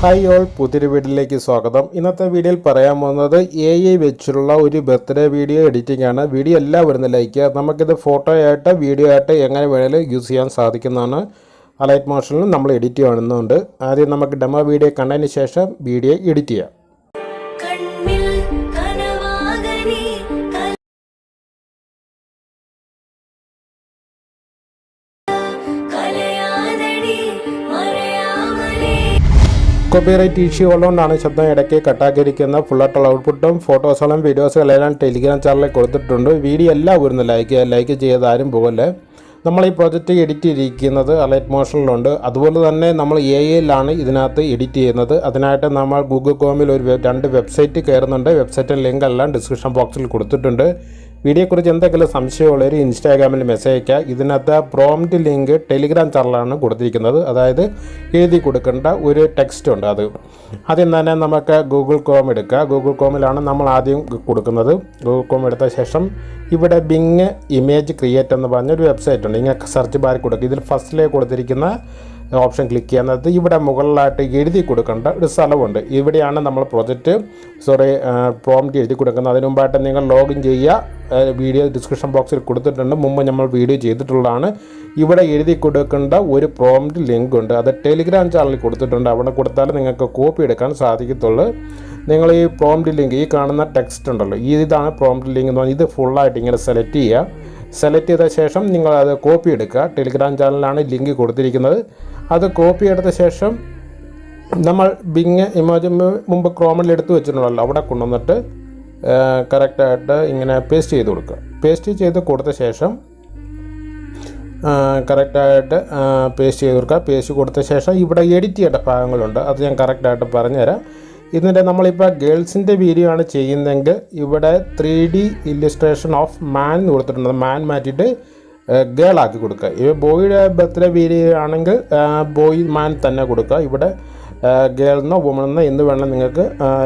Hi all പുതിയൊരു വീഡിയോയിലേക്ക് സ്വാഗതം. ഇന്നത്തെ വീഡിയോയിൽ പറയാൻ പോകുന്നത് എ ഐ വെച്ചുള്ള ഒരു ബർത്ത്ഡേ വീഡിയോ എഡിറ്റിംഗ് ആണ്. വീഡിയോ എല്ലാം വരുന്ന ലൈക്ക് നമുക്കിത് ഫോട്ടോ ആയിട്ട് വീഡിയോ ആയിട്ട് എങ്ങനെ വേണേലും യൂസ് ചെയ്യാൻ സാധിക്കുന്നതാണ്. അലൈറ്റ് മോഷനിൽ നമ്മൾ എഡിറ്റ് ചെയ്യുന്നുണ്ട് ആദ്യം നമുക്ക് ഡെമോ വീഡിയോ കണ്ടതിന് ശേഷം വീഡിയോ എഡിറ്റ് ചെയ്യാം. കോപ്പിറൈറ്റ് ഇഷ്യൂ ഉള്ളതുകൊണ്ടാണ് ശബ്ദം ഇടയ്ക്ക് കട്ടാക്കിയിരിക്കുന്ന ഫുള്ളായിട്ടുള്ള ഔട്ട്പുട്ടും ഫോട്ടോസുകളും വീഡിയോസുകളും എല്ലാം ടെലിഗ്രാം ചാനലിൽ കൊടുത്തിട്ടുണ്ട്. വീഡിയോ എല്ലാം വരുന്നു ലൈക്ക് ലൈക്ക് ചെയ്ത് ആരും പോകല്ലേ നമ്മൾ ഈ പ്രോജക്റ്റ് എഡിറ്റ് ചെയ്തിരിക്കുന്നത് അലൈറ്റ് മോഷനിലുണ്ട് അതുപോലെ തന്നെ നമ്മൾ എ ഐയിലാണ് ഇതിനകത്ത് എഡിറ്റ് ചെയ്യുന്നത്. അതിനായിട്ട് നമ്മൾ ഗൂഗിൾ കോമിൽ ഒരു രണ്ട് വെബ്സൈറ്റ് കയറുന്നുണ്ട്. വെബ്സൈറ്റിന്റെ ലിങ്ക് എല്ലാം ഡിസ്ക്രിപ്ഷൻ ബോക്സിൽ കൊടുത്തിട്ടുണ്ട്. വീഡിയോയെക്കുറിച്ച് എന്തെങ്കിലും സംശയമുള്ളവർ ഇൻസ്റ്റാഗ്രാമിൽ മെസ്സേജ് അയക്കുക ഇതിനകത്ത് പ്രോംറ്റ് ലിങ്ക് ടെലിഗ്രാം ചാനലാണ് കൊടുത്തിരിക്കുന്നത്. അതായത് എഴുതി കൊടുക്കേണ്ട ഒരു ടെക്സ്റ്റ് ഉണ്ട് അത്. ആദ്യം തന്നെ നമുക്ക് ഗൂഗിൾ കോം എടുക്കുക ഗൂഗിൾ കോമിലാണ് നമ്മൾ ആദ്യം കൊടുക്കുന്നത്. ഗൂഗിൾ കോം എടുത്ത ശേഷം ഇവിടെ ബിങ് ഇമേജ് ക്രിയേറ്റ് എന്ന് പറഞ്ഞൊരു വെബ്സൈറ്റ് ഉണ്ട്. ഇങ്ങനെ സെർച്ച് ബാറിൽ കൊടുക്കുക. ഇതിൽ ഫസ്റ്റിലേക്ക് കൊടുത്തിരിക്കുന്ന ഓപ്ഷൻ ക്ലിക്ക് ചെയ്യുന്നത്. ഇവിടെ മുകളിലായിട്ട് എഴുതി കൊടുക്കേണ്ട ഒരു സ്ഥലമുണ്ട്. ഇവിടെയാണ് നമ്മൾ പ്രൊജക്റ്റ് സോറി പ്രോംറ്റ് എഴുതി കൊടുക്കുന്നത്. അതിന് മുമ്പായിട്ട് നിങ്ങൾ ലോഗിൻ ചെയ്യുക. വീഡിയോ ഡിസ്ക്രിപ്ഷൻ ബോക്സിൽ കൊടുത്തിട്ടുണ്ട്. മുമ്പ് നമ്മൾ വീഡിയോ ചെയ്തിട്ടുള്ളതാണ്. ഇവിടെ എഴുതി കൊടുക്കേണ്ട ഒരു പ്രോംറ്റ് ലിങ്ക് ഉണ്ട്. അത് ടെലിഗ്രാം ചാനലിൽ കൊടുത്തിട്ടുണ്ട്. അവിടെ കൊടുത്താൽ നിങ്ങൾക്ക് കോപ്പി എടുക്കാൻ സാധിക്കത്തുള്ളൂ. നിങ്ങൾ ഈ പ്രോംറ്റ് ലിങ്ക് ഈ കാണുന്ന ടെക്സ്റ്റ് ഉണ്ടല്ലോ. ഇതാണ് പ്രോംറ്റ് ലിങ്ക് എന്ന് പറഞ്ഞാൽ ഇത് ഫുള്ളായിട്ട് ഇങ്ങനെ സെലക്ട് ചെയ്യുക. സെലക്ട് ചെയ്ത ശേഷം നിങ്ങൾ അത് കോപ്പി എടുക്കുക. ടെലിഗ്രാം ചാനലിലാണ് ലിങ്ക് കൊടുത്തിരിക്കുന്നത്. അത് കോപ്പി എടുത്ത ശേഷം നമ്മൾ ബിങ് ഇമേജ് മുമ്പ് ക്രോമിൽ എടുത്തു വെച്ചിട്ടുണ്ടല്ലോ. അവിടെ കൊണ്ടുവന്നിട്ട് കറക്റ്റായിട്ട് ഇങ്ങനെ പേസ്റ്റ് ചെയ്ത് കൊടുക്കുക. പേസ്റ്റ് ചെയ്ത് കൊടുത്ത ശേഷം കറക്റ്റായിട്ട് പേസ്റ്റ് ചെയ്ത് കൊടുക്കുക. പേസ്റ്റ് കൊടുത്ത ശേഷം ഇവിടെ എഡിറ്റ് ചെയ്യേണ്ട ഭാഗങ്ങളുണ്ട്. അത് ഞാൻ കറക്റ്റായിട്ട് പറഞ്ഞുതരാം. ഇതിന്റെ നമ്മളിപ്പോൾ ഗേൾസിന്റെ വീഡിയോ ആണ് ചെയ്യുന്നതെങ്കിൽ ഇവിടെ three D illustration of man എന്ന് കൊടുത്തിട്ടുണ്ട്. മാൻ മാറ്റിയിട്ട് ഗേൾ ആക്കി കൊടുക്കുക. ഇവ ബോയിയുടെ ബർത്ത്ഡേ വീരുകയാണെങ്കിൽ ആണെങ്കിൽ ബോയ് മാൻ തന്നെ കൊടുക്കുക. ഇവിടെ ഗേൾ എന്നോ വുമൺ എന്നോ എന്ത് വേണം നിങ്ങൾക്ക്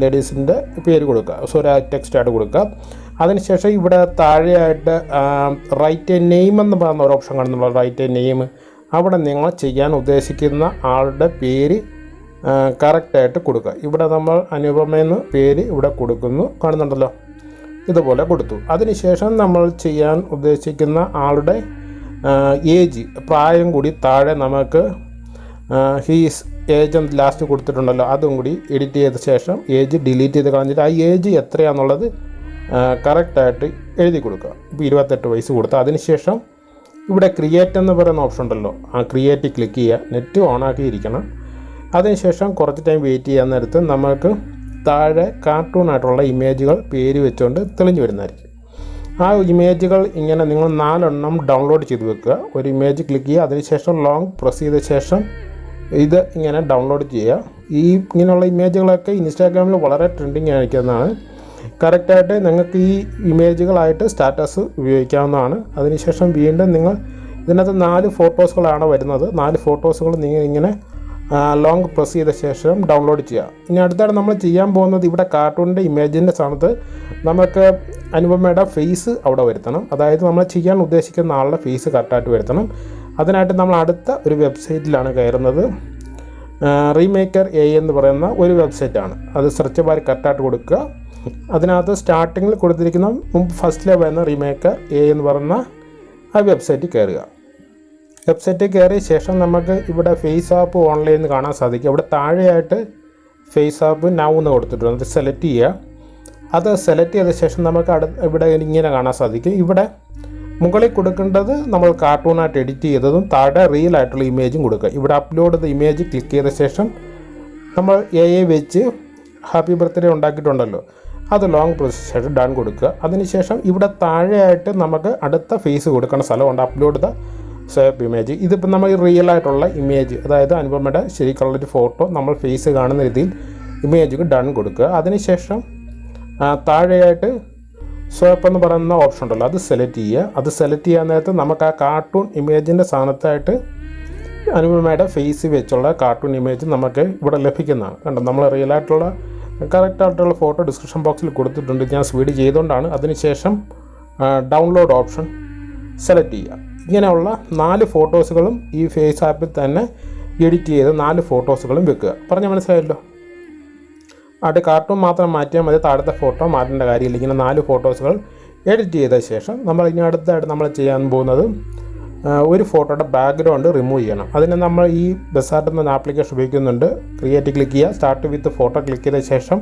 ലേഡീസിന്റെ പേര് കൊടുക്കുക. സോറി ടെക്സ്റ്റ് ആയിട്ട് കൊടുക്കുക. അതിനുശേഷം ഇവിടെ താഴെയായിട്ട് റൈറ്റ് എ നെയിം എന്ന് പറയുന്ന ഒരു ഓപ്ഷൻ കാണുന്നുള്ളൂ റൈറ്റ് എ നെയിം അവിടെ നിങ്ങൾ ചെയ്യാൻ ഉദ്ദേശിക്കുന്ന ആളുടെ പേര് കറക്റ്റായിട്ട് കൊടുക്കുക. ഇവിടെ നമ്മൾ അനുപമയെന്ന് പേര് ഇവിടെ കൊടുക്കുന്നു. കാണുന്നുണ്ടല്ലോ. ഇതുപോലെ കൊടുത്തു. അതിനുശേഷം നമ്മൾ ചെയ്യാൻ ഉദ്ദേശിക്കുന്ന ആളുടെ ഏജ് പ്രായം കൂടി താഴെ നമുക്ക് ഹീസ് ഏജ് എന്ന് ലാസ്റ്റ് കൊടുത്തിട്ടുണ്ടല്ലോ. അതും കൂടി എഡിറ്റ് ചെയ്ത ശേഷം ഏജ് ഡിലീറ്റ് ചെയ്ത് കളഞ്ഞിട്ട് ആ ഏജ് എത്രയാണെന്നുള്ളത് കറക്റ്റായിട്ട് എഴുതി കൊടുക്കുക. ഇപ്പോൾ ഇരുപത്തെട്ട് വയസ്സ് കൊടുത്താൽ അതിനുശേഷം ഇവിടെ ക്രിയേറ്റ് എന്ന് പറയുന്ന ഓപ്ഷൻ ഉണ്ടല്ലോ. ആ ക്രിയേറ്റ് ക്ലിക്ക് ചെയ്യുക. നെറ്റ് ഓൺ ഇരിക്കണം. അതിനുശേഷം കുറച്ച് ടൈം വെയിറ്റ് ചെയ്യാൻ നേരത്ത് നമുക്ക് താഴെ കാർട്ടൂണായിട്ടുള്ള ഇമേജുകൾ പേര് വെച്ചുകൊണ്ട് തെളിഞ്ഞു വരുന്നതായിരിക്കും. ആ ഇമേജുകൾ ഇങ്ങനെ നിങ്ങൾ നാലെണ്ണം ഡൗൺലോഡ് ചെയ്ത് വെക്കുക. ഒരു ഇമേജ് ക്ലിക്ക് ചെയ്യുക. അതിനുശേഷം ലോങ് പ്രസ് ചെയ്ത ശേഷം ഇത് ഇങ്ങനെ ഡൗൺലോഡ് ചെയ്യുക. ഈ ഇങ്ങനെയുള്ള ഇമേജുകളൊക്കെ ഇൻസ്റ്റാഗ്രാമിൽ വളരെ ട്രെൻഡിങ് ആയിരിക്കുന്നതാണ്. കറക്റ്റായിട്ട് നിങ്ങൾക്ക് ഈ ഇമേജുകളായിട്ട് സ്റ്റാറ്റസ് ഉപയോഗിക്കാവുന്നതാണ്. അതിനുശേഷം വീണ്ടും നിങ്ങൾ ഇതിനകത്ത് നാല് ഫോട്ടോസുകളാണ് വരുന്നത്. നാല് ഫോട്ടോസുകൾ നിങ്ങൾ ഇങ്ങനെ ലോങ് പ്രസ് ചെയ്ത ശേഷം ഡൗൺലോഡ് ചെയ്യുക. ഇനി അടുത്താണ് നമ്മൾ ചെയ്യാൻ പോകുന്നത് ഇവിടെ കാർട്ടൂണിന്റെ ഇമേജിന്റെ സ്ഥാനത്ത് നമുക്ക് അനുപമയുടെ ഫേസ് അവിടെ വരുത്തണം. അതായത് നമ്മൾ ചെയ്യാൻ ഉദ്ദേശിക്കുന്ന ആളുടെ ഫേസ് കറക്റ്റായിട്ട് വരുത്തണം. അതിനായിട്ട് നമ്മൾ അടുത്ത ഒരു വെബ്സൈറ്റിലാണ് കയറുന്നത്. റീമേക്കർ എ എന്ന് പറയുന്ന ഒരു വെബ്സൈറ്റാണ് അത് സെർച്ച് ബാർ കറക്റ്റായിട്ട് കൊടുക്കുക. അതിനകത്ത് സ്റ്റാർട്ടിങ്ങിൽ കൊടുത്തിരിക്കുന്ന മുമ്പ് ഫസ്റ്റിലെ വരുന്ന റീമേക്കർ എ എന്ന് പറയുന്ന ആ വെബ്സൈറ്റിൽ കയറുക. വെബ്സൈറ്റിൽ കയറിയ ശേഷം നമുക്ക് ഇവിടെ ഫേസ് ആപ്പ് ഓൺലൈനിൽ നിന്ന് കാണാൻ സാധിക്കും. ഇവിടെ താഴെയായിട്ട് ഫേസ് ആപ്പ് നൗ എന്ന് കൊടുത്തിട്ടുണ്ട്. അത് സെലക്ട് ചെയ്യുക. അത് സെലക്ട് ചെയ്ത ശേഷം നമുക്ക് അടു ഇവിടെ ഇങ്ങനെ കാണാൻ സാധിക്കും. ഇവിടെ മുകളിൽ കൊടുക്കേണ്ടത് നമ്മൾ കാർട്ടൂണായിട്ട് എഡിറ്റ് ചെയ്തതും താഴെ റിയൽ ആയിട്ടുള്ള ഇമേജും കൊടുക്കുക. ഇവിടെ അപ്ലോഡ് ചെയ്ത ഇമേജ് ക്ലിക്ക് ചെയ്ത ശേഷം നമ്മൾ എ ഐ വെച്ച് ഹാപ്പി ബർത്ത്ഡേ ഉണ്ടാക്കിയിട്ടുണ്ടല്ലോ. അത് ലോങ് പ്രൊസസ്സായിട്ട് ഡൺ കൊടുക്കുക. അതിനുശേഷം ഇവിടെ താഴെയായിട്ട് നമുക്ക് അടുത്ത ഫേസ് കൊടുക്കേണ്ട സ്ഥലമുണ്ട്. Upload the shape image. ഇതിപ്പോൾ നമ്മൾ റിയൽ ആയിട്ടുള്ള ഇമേജ് അതായത് അനുപമയുടെ ശരിക്കുള്ളൊരു ഫോട്ടോ നമ്മൾ ഫേസ് കാണുന്ന രീതിയിൽ ഇമേജ് ഡൺ കൊടുക്കുക. അതിനുശേഷം താഴെയായിട്ട് സ്വേപ്പ് എന്ന് പറയുന്ന ഓപ്ഷൻ ഉണ്ടല്ലോ അത് സെലക്ട് ചെയ്യുക. അത് സെലക്ട് ചെയ്യാൻ നേരത്ത് നമുക്ക് ആ കാർട്ടൂൺ ഇമേജിന്റെ സ്ഥാനത്തായിട്ട് അനുപമയുടെ ഫേസ് വെച്ചുള്ള കാർട്ടൂൺ ഇമേജ് നമുക്ക് ഇവിടെ ലഭിക്കുന്നതാണ്. കണ്ടോ നമ്മൾ റിയൽ ആയിട്ടുള്ള കറക്റ്റ് ആയിട്ടുള്ള ഫോട്ടോ ഡിസ്ക്രിപ്ഷൻ ബോക്സിൽ കൊടുത്തിട്ടുണ്ട്. ഞാൻ സ്പീഡ് ചെയ്തുകൊണ്ടാണ്. അതിനുശേഷം ഡൗൺലോഡ് ഓപ്ഷൻ സെലക്ട് ചെയ്യുക. ഇങ്ങനെയുള്ള നാല് ഫോട്ടോസുകളും ഈ ഫേസ് ആപ്പിൽ തന്നെ എഡിറ്റ് ചെയ്ത് നാല് ഫോട്ടോസുകളും വെക്കുക. പറഞ്ഞ മനസ്സിലായല്ലോ? അവിടെ കാർട്ടൂൺ മാത്രം മാറ്റിയാൽ മതി താഴത്തെ ഫോട്ടോ മാറ്റേണ്ട കാര്യമില്ല. ഇങ്ങനെ നാല് ഫോട്ടോസുകൾ എഡിറ്റ് ചെയ്ത ശേഷം നമ്മൾ ഇനി അടുത്തായിട്ട് നമ്മൾ ചെയ്യാൻ പോകുന്നത് ഒരു ഫോട്ടോയുടെ ബാക്ക്ഗ്രൗണ്ട് റിമൂവ് ചെയ്യണം. അതിന് നമ്മൾ ഈ ബെസാർട്ട് എന്ന ആപ്ലിക്കേഷൻ ഉപയോഗിക്കുന്നുണ്ട്. ക്രിയേറ്റ് ക്ലിക്ക് ചെയ്യുക സ്റ്റാർട്ട് വിത്ത് ഫോട്ടോ ക്ലിക്ക് ചെയ്ത ശേഷം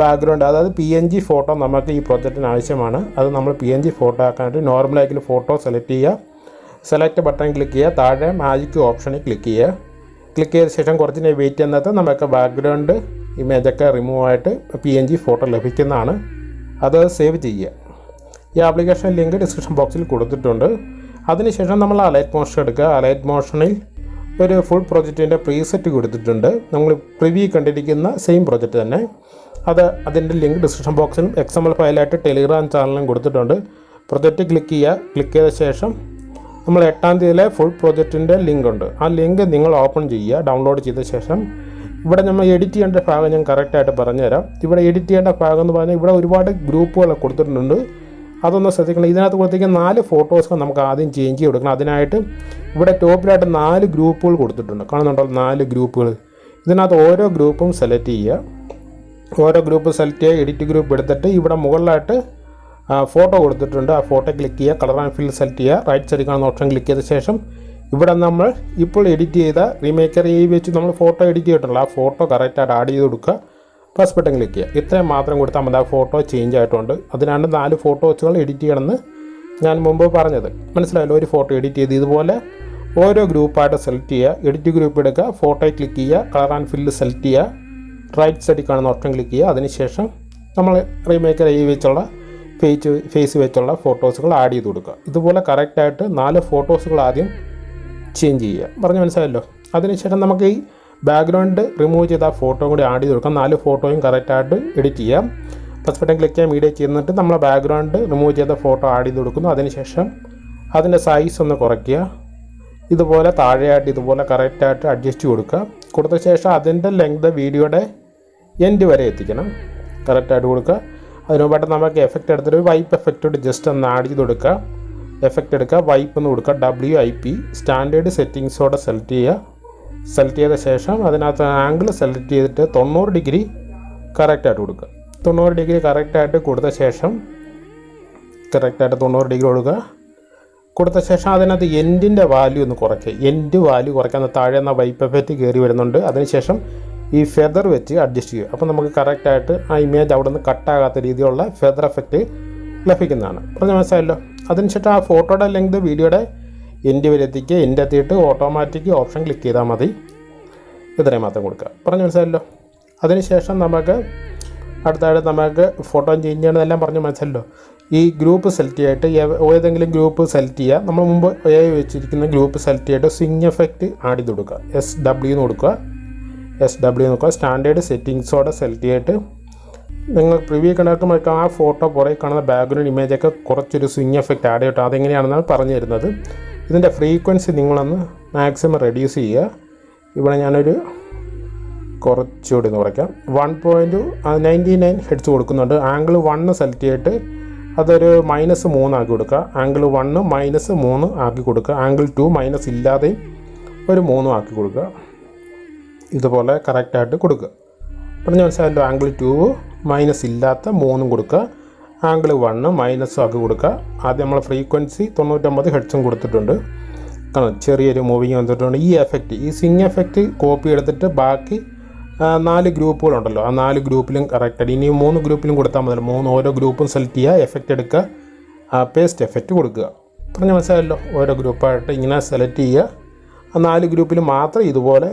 ബാക്ക്ഗ്രൗണ്ട് അതായത് പി എൻ ജി ഫോട്ടോ നമുക്ക് ഈ പ്രൊജക്റ്റിന് ആവശ്യമാണ്. അത് നമ്മൾ പി എൻ ജി ഫോട്ടോ ആക്കാനായിട്ട് നോർമലായിട്ട് ഫോട്ടോ സെലക്ട് ചെയ്യുക. സെലക്ട് ബട്ടൺ ക്ലിക്ക് ചെയ്യുക. താഴെ മാജിക് ഓപ്ഷനിൽ ക്ലിക്ക് ചെയ്യുക. ക്ലിക്ക് ചെയ്ത ശേഷം കുറച്ച് നേരം വെയിറ്റ് ചെയ്യുന്നത് നമുക്ക് ബാക്ക്ഗ്രൗണ്ട് ഇമേജൊക്കെ റിമൂവ് ആയിട്ട് പി എൻ ജി ഫോട്ടോ ലഭിക്കുന്നതാണ്. അത് സേവ് ചെയ്യുക. ഈ ആപ്ലിക്കേഷൻ ലിങ്ക് ഡിസ്ക്രിപ്ഷൻ ബോക്സിൽ കൊടുത്തിട്ടുണ്ട്. അതിനുശേഷം നമ്മൾ അലൈറ്റ് മോഷൻ എടുക്കുക. അലൈറ്റ് മോഷനിൽ ഒരു ഫുൾ പ്രൊജക്റ്റിന്റെ പ്രീസെറ്റ് കൊടുത്തിട്ടുണ്ട്. നമ്മൾ പ്രിവ്യൂ കണ്ടിരിക്കുന്ന സെയിം പ്രൊജക്റ്റ് തന്നെ. അത് അതിന്റെ ലിങ്ക് ഡിസ്ക്രിപ്ഷൻ ബോക്സിലും എക്സ് എം എൽ ഫയലായിട്ട് ടെലിഗ്രാം ചാനലിലും കൊടുത്തിട്ടുണ്ട്. പ്രൊജക്റ്റ് ക്ലിക്ക് ചെയ്യുക ക്ലിക്ക് ചെയ്ത ശേഷം നമ്മൾ എട്ടാം തീയതിയിലെ ഫുൾ പ്രൊജക്റ്റിന്റെ ലിങ്ക് ഉണ്ട്. ആ ലിങ്ക് നിങ്ങൾ ഓപ്പൺ ചെയ്യുക ഡൗൺലോഡ് ചെയ്ത ശേഷം ഇവിടെ നമ്മൾ എഡിറ്റ് ചെയ്യേണ്ട ഭാഗം ഞാൻ കറക്റ്റായിട്ട് പറഞ്ഞുതരാം. ഇവിടെ എഡിറ്റ് ചെയ്യേണ്ട ഭാഗം എന്ന് പറഞ്ഞാൽ ഇവിടെ ഒരുപാട് ഗ്രൂപ്പുകൾ കൊടുത്തിട്ടുണ്ട്. അതൊന്ന് ശ്രദ്ധിക്കണം. ഇതിനകത്ത് കൊടുത്തിരിക്കുന്ന നാല് ഫോട്ടോസ് നമുക്ക് ആദ്യം ചേഞ്ച് ചെയ്ത് കൊടുക്കണം. അതിനായിട്ട് ഇവിടെ ടോപ്പിലായിട്ട് നാല് ഗ്രൂപ്പുകൾ കൊടുത്തിട്ടുണ്ട്. കാണുന്നുണ്ടോ? നാല് ഗ്രൂപ്പുകൾ ഇതിനകത്ത് ഓരോ ഗ്രൂപ്പും സെലക്ട് ചെയ്യുക. ഓരോ ഗ്രൂപ്പ് സെലക്ട് ചെയ്യുക എഡിറ്റ് ഗ്രൂപ്പ് എടുത്തിട്ട് ഇവിടെ മുകളിലായിട്ട് ഫോട്ടോ കൊടുത്തിട്ടുണ്ട്. ആ ഫോട്ടോ ക്ലിക്ക് ചെയ്യുക കളർ ആൻഡ് ഫിൽ സെലക്ട് ചെയ്യുക. റൈറ്റ് സൈഡിൽ കാണുന്ന ഓപ്ഷൻ ക്ലിക്ക് ചെയ്ത ശേഷം ഇവിടെ നമ്മൾ ഇപ്പോൾ എഡിറ്റ് ചെയ്ത റീമേക്കർ ഈ വെച്ച് നമ്മൾ ഫോട്ടോ എഡിറ്റ് ചെയ്തിട്ടുള്ള ആ ഫോട്ടോ കറക്റ്റായിട്ട് ആഡ് ചെയ്ത് കൊടുക്കുക. പ്ലസ് ബട്ടൺ ക്ലിക്ക് ചെയ്യുക. ഇത്രയും മാത്രം കൊടുത്താൽ മതി. ആ ഫോട്ടോ ചേഞ്ച് ആയിട്ടുണ്ട്. അതിനാണ് നാല് ഫോട്ടോ വെച്ചുകൾ എഡിറ്റ് ചെയ്യണമെന്ന് ഞാൻ മുമ്പ് പറഞ്ഞത്. മനസ്സിലായല്ലോ? ഒരു ഫോട്ടോ എഡിറ്റ് ചെയ്ത് ഇതുപോലെ ഓരോ ഗ്രൂപ്പായിട്ട് സെലക്ട് ചെയ്യുക. എഡിറ്റ് ഗ്രൂപ്പ് എടുക്കുക. ഫോട്ടോയിൽ ക്ലിക്ക് ചെയ്യുക. കളർ ആൻഡ് ഫില്ല് സെലക്ട് ചെയ്യുക. റൈറ്റ് സൈഡിൽ കാണുന്ന ഓപ്ഷൻ ക്ലിക്ക് ചെയ്യുക. അതിനുശേഷം നമ്മൾ റീമേക്കർ ഐ വെച്ചുള്ള ഫേസ് ഫേസ് വെച്ചുള്ള ഫോട്ടോസുകൾ ആഡ് ചെയ്ത് കൊടുക്കുക. ഇതുപോലെ കറക്റ്റായിട്ട് നാല് ഫോട്ടോസുകൾ ആദ്യം ചേഞ്ച് ചെയ്യുക. പറഞ്ഞു മനസ്സിലായല്ലോ? അതിനുശേഷം നമുക്ക് ഈ ബാക്ക്ഗ്രൗണ്ട് റിമൂവ് ചെയ്ത ആ ഫോട്ടോ കൂടി ആഡ് ചെയ്ത് കൊടുക്കാം. നാല് ഫോട്ടോയും കറക്റ്റായിട്ട് എഡിറ്റ് ചെയ്യാം. ഫസ്റ്റ് ബട്ടൺ ക്ലിക്ക് ചെയ്യാൻ മീഡിയ ചെയ്യുന്നിട്ട് നമ്മൾ ബാക്ക്ഗ്രൗണ്ട് റിമൂവ് ചെയ്ത ഫോട്ടോ ആഡ് ചെയ്ത് കൊടുക്കുന്നു. അതിനുശേഷം അതിന്റെ സൈസ് ഒന്ന് കുറയ്ക്കുക. ഇതുപോലെ താഴെയായിട്ട് ഇതുപോലെ കറക്റ്റായിട്ട് അഡ്ജസ്റ്റ് കൊടുക്കുക. കൊടുത്ത ശേഷം അതിന്റെ ലെങ്ത് വീഡിയോയുടെ എൻഡ് വരെ എത്തിക്കണം. കറക്റ്റായിട്ട് കൊടുക്കുക. അതിന് മുമ്പായിട്ട് നമുക്ക് എഫക്റ്റ് എടുത്തിട്ട് വൈപ്പ് എഫക്റ്റോട് ജസ്റ്റ് ഒന്ന് ആഡ് ചെയ്ത് കൊടുക്കുക. എഫക്റ്റ് എടുക്കുക. വൈപ്പ് എന്ന് കൊടുക്കുക. ഡബ്ല്യു ഐ പി സ്റ്റാൻഡേർഡ് സെറ്റിങ്സോടെ സെലക്ട് ചെയ്യുക. സെലക്ട് ചെയ്ത ശേഷം അതിനകത്ത് ആംഗിൾ സെലക്ട് ചെയ്തിട്ട് തൊണ്ണൂറ് ഡിഗ്രി കറക്റ്റായിട്ട് കൊടുക്കുക. തൊണ്ണൂറ് ഡിഗ്രി കറക്റ്റായിട്ട് കൊടുത്ത ശേഷം കറക്റ്റായിട്ട് തൊണ്ണൂറ് ഡിഗ്രി കൊടുക്കുക. കൊടുത്ത ശേഷം അതിനകത്ത് എൻഡിന്റെ വാല്യൂ ഒന്ന് കുറയ്ക്കുക. എൻഡ് വാല്യൂ കുറയ്ക്കാൻ താഴെ എന്ന വൈപ്പ് എഫക്റ്റ് കയറി വരുന്നുണ്ട്. അതിനുശേഷം ഈ ഫെദർ വെച്ച് അഡ്ജസ്റ്റ് ചെയ്യുക. അപ്പോൾ നമുക്ക് കറക്റ്റായിട്ട് ആ ഇമേജ് അവിടെ നിന്ന് കട്ടാകാത്ത രീതിയിലുള്ള ഫെദർ എഫക്റ്റ് ലഭിക്കുന്നതാണ്. പറഞ്ഞ മനസ്സിലായല്ലോ? അതിനുശേഷം ആ ഫോട്ടോയുടെ ലെങ്ത് വീഡിയോയുടെ എൻഡ് വരെ എത്തിക്കുക. എൻഡ് എത്തിയിട്ട് ഓട്ടോമാറ്റിക് ഓപ്ഷൻ ക്ലിക്ക് ചെയ്താൽ മതി. ഇത്രയും മാത്രം കൊടുക്കുക. പറഞ്ഞ മനസ്സിലല്ലോ അതിനുശേഷം നമുക്ക് അടുത്തായിട്ട് നമുക്ക് ഫോട്ടോ ചേഞ്ച് ചെയ്യണമെന്നെല്ലാം പറഞ്ഞ് മനസ്സിലല്ലോ ഈ ഗ്രൂപ്പ് സെലക്ട് ചെയ്തിട്ട് ഏതെങ്കിലും ഗ്രൂപ്പ് സെലക്ട് ചെയ്യുക. നമ്മൾ മുമ്പ് വെച്ചിരിക്കുന്ന ഗ്രൂപ്പ് സെലക്ട് ചെയ്തിട്ട് സ്വിങ് എഫക്റ്റ് ആഡ് ചെയ്ത് കൊടുക്കുക. എസ് ഡബ്ല്യു എന്ന് കൊടുക്കുക. എസ് ഡബ്ല്യു നോക്കുക സ്റ്റാൻഡേർഡ് സെറ്റിങ്സോടെ സെലക്ട് ചെയ്തിട്ട് നിങ്ങൾ പ്രിവ്യൂ കണ്ടാക്കുമ്പോഴേക്കും ആ ഫോട്ടോ പുറകെ കാണുന്ന ബാക്ക്ഗ്രൗണ്ട് ഇമേജൊക്കെ കുറച്ചൊരു സ്വിങ് എഫക്റ്റ് ആഡ് ചെയ്തിട്ട് അതെങ്ങനെയാണെന്നാണ് പറഞ്ഞു തരുന്നത് ഇതിന്റെ ഫ്രീക്വൻസി നിങ്ങളൊന്ന് മാക്സിമം റെഡ്യൂസ് ചെയ്യുക. ഇവിടെ ഞാനൊരു കുറച്ചുകൂടി ഒന്ന് കുറയ്ക്കാം. One point ninety nine heads കൊടുക്കുന്നുണ്ട്. ആംഗിൾ വണ്ണ് സെലക്ട് ചെയ്തിട്ട് അതൊരു മൈനസ് മൂന്നാക്കി കൊടുക്കുക. ആംഗിൾ വണ്ണ് മൈനസ് മൂന്ന് ആക്കി കൊടുക്കുക. ആംഗിൾ ടു മൈനസ് ഇല്ലാതെയും ഒരു മൂന്നും ആക്കി കൊടുക്കുക. ഇതുപോലെ കറക്റ്റായിട്ട് കൊടുക്കുക. പറഞ്ഞ മനസ്സിലായല്ലോ ആംഗിൾ ടു മൈനസ് ഇല്ലാത്ത മൂന്നും കൊടുക്കുക. ആംഗിൾ വണ്ണ് മൈനസ് ആക്കി കൊടുക്കുക. ആദ്യം നമ്മൾ ഫ്രീക്വൻസി തൊണ്ണൂറ്റൊമ്പത് ഹെഡ്സും കൊടുത്തിട്ടുണ്ട്. കാരണം ചെറിയൊരു മൂവിങ് വന്നിട്ടുണ്ട്. ഈ എഫക്റ്റ് ഈ സിങ് എഫക്റ്റ് കോപ്പി എടുത്തിട്ട് ബാക്കി നാല് ഗ്രൂപ്പുകളുണ്ടല്ലോ ആ നാല് ഗ്രൂപ്പിലും കറക്റ്റായിട്ട് ഇനി മൂന്ന് ഗ്രൂപ്പിലും കൊടുത്താൽ മതി. മൂന്ന് ഓരോ ഗ്രൂപ്പും സെലക്ട് ചെയ്യുക എഫക്റ്റ് എടുക്കുക പേസ്റ്റ് എഫക്റ്റ് കൊടുക്കുക. പറഞ്ഞ മനസ്സിലായല്ലോ ഓരോ ഗ്രൂപ്പായിട്ട് ഇങ്ങനെ സെലക്ട് ചെയ്യുക. ആ നാല് ഗ്രൂപ്പിൽ മാത്രം ഇതുപോലെ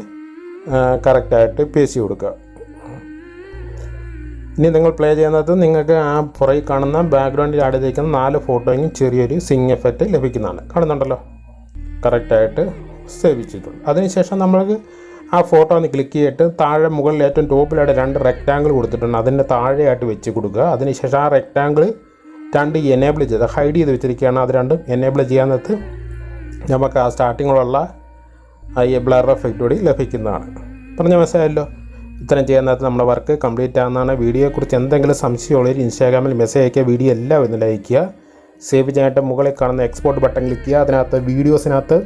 കറക്റ്റായിട്ട് പേശി കൊടുക്കുക. ഇനി നിങ്ങൾ പ്ലേ ചെയ്യുന്നത് നിങ്ങൾക്ക് ആ പുറകിൽ കാണുന്ന ബാക്ക്ഗ്രൗണ്ടിൽ ആഡ് ചെയ്തിരിക്കുന്ന നാല് ഫോട്ടോയും ചെറിയൊരു സിങ് എഫക്റ്റ് ലഭിക്കുന്നതാണ്. കാണുന്നുണ്ടല്ലോ? കറക്റ്റായിട്ട് സേവ് ചെയ്തിട്ടുണ്ട്. അതിനുശേഷം നമ്മൾക്ക് ആ ഫോട്ടോ ഒന്ന് ക്ലിക്ക് ചെയ്തിട്ട് താഴെ മുകളിൽ ഏറ്റവും ടോപ്പിലായിട്ട് രണ്ട് റെക്റ്റാങ്കിൾ കൊടുത്തിട്ടുണ്ട്. അതിന്റെ താഴെയായിട്ട് വെച്ച് കൊടുക്കുക. അതിനുശേഷം ആ റെക്റ്റാങ്കിൾ രണ്ട് എനേബിൾ ചെയ്ത് ഹൈഡ് ചെയ്ത് വെച്ചിരിക്കുകയാണ്. അത് രണ്ടും എനേബിൾ ചെയ്യാൻ നമുക്ക് ആ സ്റ്റാർട്ടിങ്ങിലുള്ള ആ ഈ ബ്ലർ എഫക്റ്റ് കൂടി ലഭിക്കുന്നതാണ്. പറഞ്ഞ മനസ്സിലായല്ലോ? ഇത്രയും ചെയ്യാൻ നേരത്ത് നമ്മുടെ വർക്ക് കംപ്ലീറ്റ് ആകുന്നതാണ് വീഡിയോയെക്കുറിച്ച് എന്തെങ്കിലും സംശയമുള്ളവർ ഇൻസ്റ്റാഗ്രാമിൽ മെസ്സേജ് അയക്കുക വീഡിയോ എല്ലാം ഒന്ന് ലൈക്കുക സേവ് ചെയ്യാനായിട്ട് മുകളിൽ കാണുന്ന എക്സ്പോർട്ട് ബട്ടൺ ക്ലിക്ക് ചെയ്യുക. അതിനകത്ത് വീഡിയോസിനകത്ത്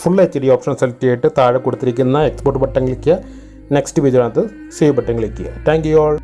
full H D option select ചെയ്തിട്ട് താഴെ കൊടുത്തിരിക്കുന്ന എക്സ്പോർട്ട് ബട്ടൺ ക്ലിക്ക് ചെയ്യുക. നെക്സ്റ്റ് പേജിനകത്ത് സേവ് ബട്ടൺ ക്ലിക്ക് ചെയ്യുക. Thank you all